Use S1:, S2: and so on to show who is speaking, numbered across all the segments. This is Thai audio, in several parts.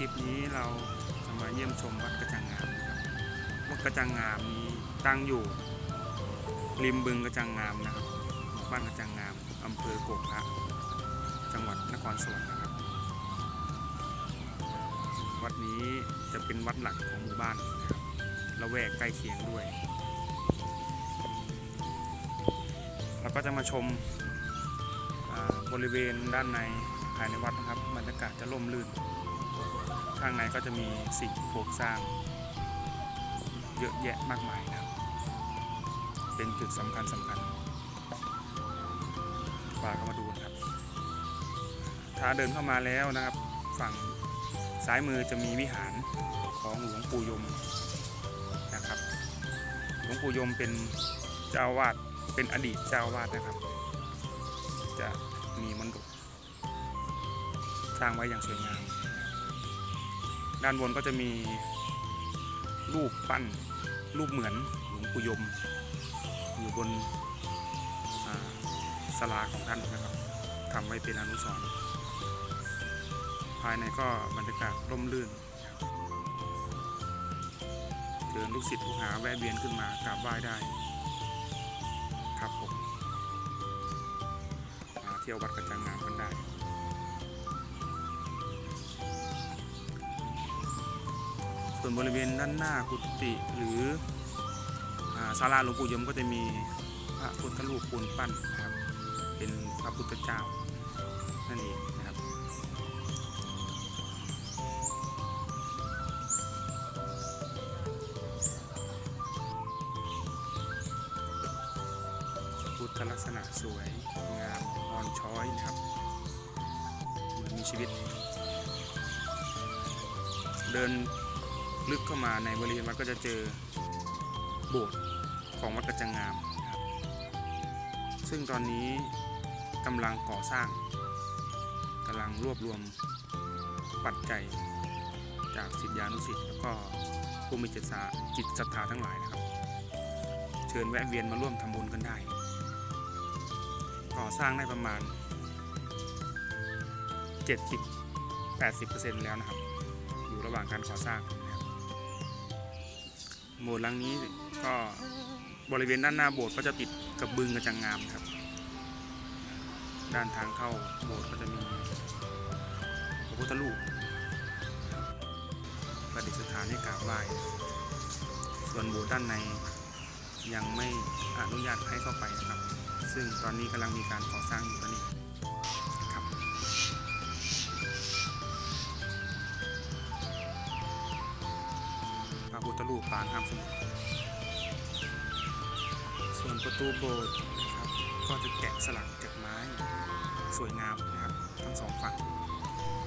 S1: ลิปนี้เราจะมาเยี่ยมชมวัดกระจังงามนะครับวัดกระจังงามนี้ตั้งอยู่ริมบึงกระจังงามนะครับหมู่บ้านกระจังงามอำเภอโกกพระจังหวัดนครสวรรค์นะครับ วัดนี้จะเป็นวัดหลักของหมู่บ้านนะครับละแวกใกล้เคียงด้วยเราก็จะมาชมบริเวณด้านในภายในวัดนะครับบรรยากาศจะร่มรื่น ข้างในก็จะมีสิ่งปลูกสร้าง เยอะแยะมากมายนะครับ เป็นจุดสำคัญสำคัญฝากเข้ามาดูนะครับถ้าเดินเข้ามาแล้วนะครับ ฝั่งซ้ายมือจะมีวิหารของหลวงปู่ยมนะครับ หลวงปู่ยมเป็นเจ้าวาดเป็นอดีตเจ้าอาวาดนะครับ จะมีมณฑปสร้างไว้อย่างสวยงาม ด้านบนก็จะมีรูปปั้นรูปเหมือนหลวงปู่ยม อยู่บนอ่าศาลาของท่านนะครับทำไว้เป็นอนุสรณ์ภายในก็บรรยากาศร่มรื่นเชิญลูกศิษย์ลูกหาแวะเวียนขึ้นมากราบไหว้ได้ ครับผมมาเที่ยววัดกระจังงามกันได้ ส่วนบริเวณด้านหน้ากุฏิหรือศาลาหลวงปู่ยมก็จะมีพระพุทธรูปปูนปั้นนะครับ เป็นพระพุทธเจ้านั่นเองนะครับ พุทธลักษณะสวยงามอ่อนช้อยนะครับเหมือนมีชีวิต เดิน ลึกเข้ามาในบริเวณวัดก็จะเจอโบสถ์ของวัดกระจังงามนะครับซึ่งตอนนี้กำลังก่อสร้างกำลังรวบรวมปัจจัยจากศิษยานุศิษย์แล้วก็ผู้มีจิตศาจิตศรัทธาทั้งหลายนะครับ เชิญแวะเวียนมาร่วมทำบุญกันได้ ก่อสร้างได้ประมาณ 70-80%แล้วนะครับ อยู่ระหว่างการก่อสร้าง โบสถ์หลังนี้ก็บริเวณด้านหน้าโบสถ์ก็จะติดกับบึงกระจังงามครับ ด้านทางเข้าโบสถ์ก็จะมีพระพุทธรูปประดิษฐานให้กราบไหว้ส่วนโบสถ์ด้านในยังไม่อนุญาตให้เข้าไปนะครับ ซึ่งตอนนี้กำลังมีการก่อสร้างอยู่นั่นเอง พระพุทธรูปปางห้ามสมุทรส่วนประตูโบสถ์นะครับก็จะแกะสลักจากไม้สวยงามนะครับทั้งสองฝั่ง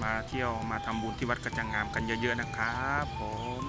S1: มาเที่ยวมาทำบุญที่วัดกระจังงามกันเยอะๆนะครับผม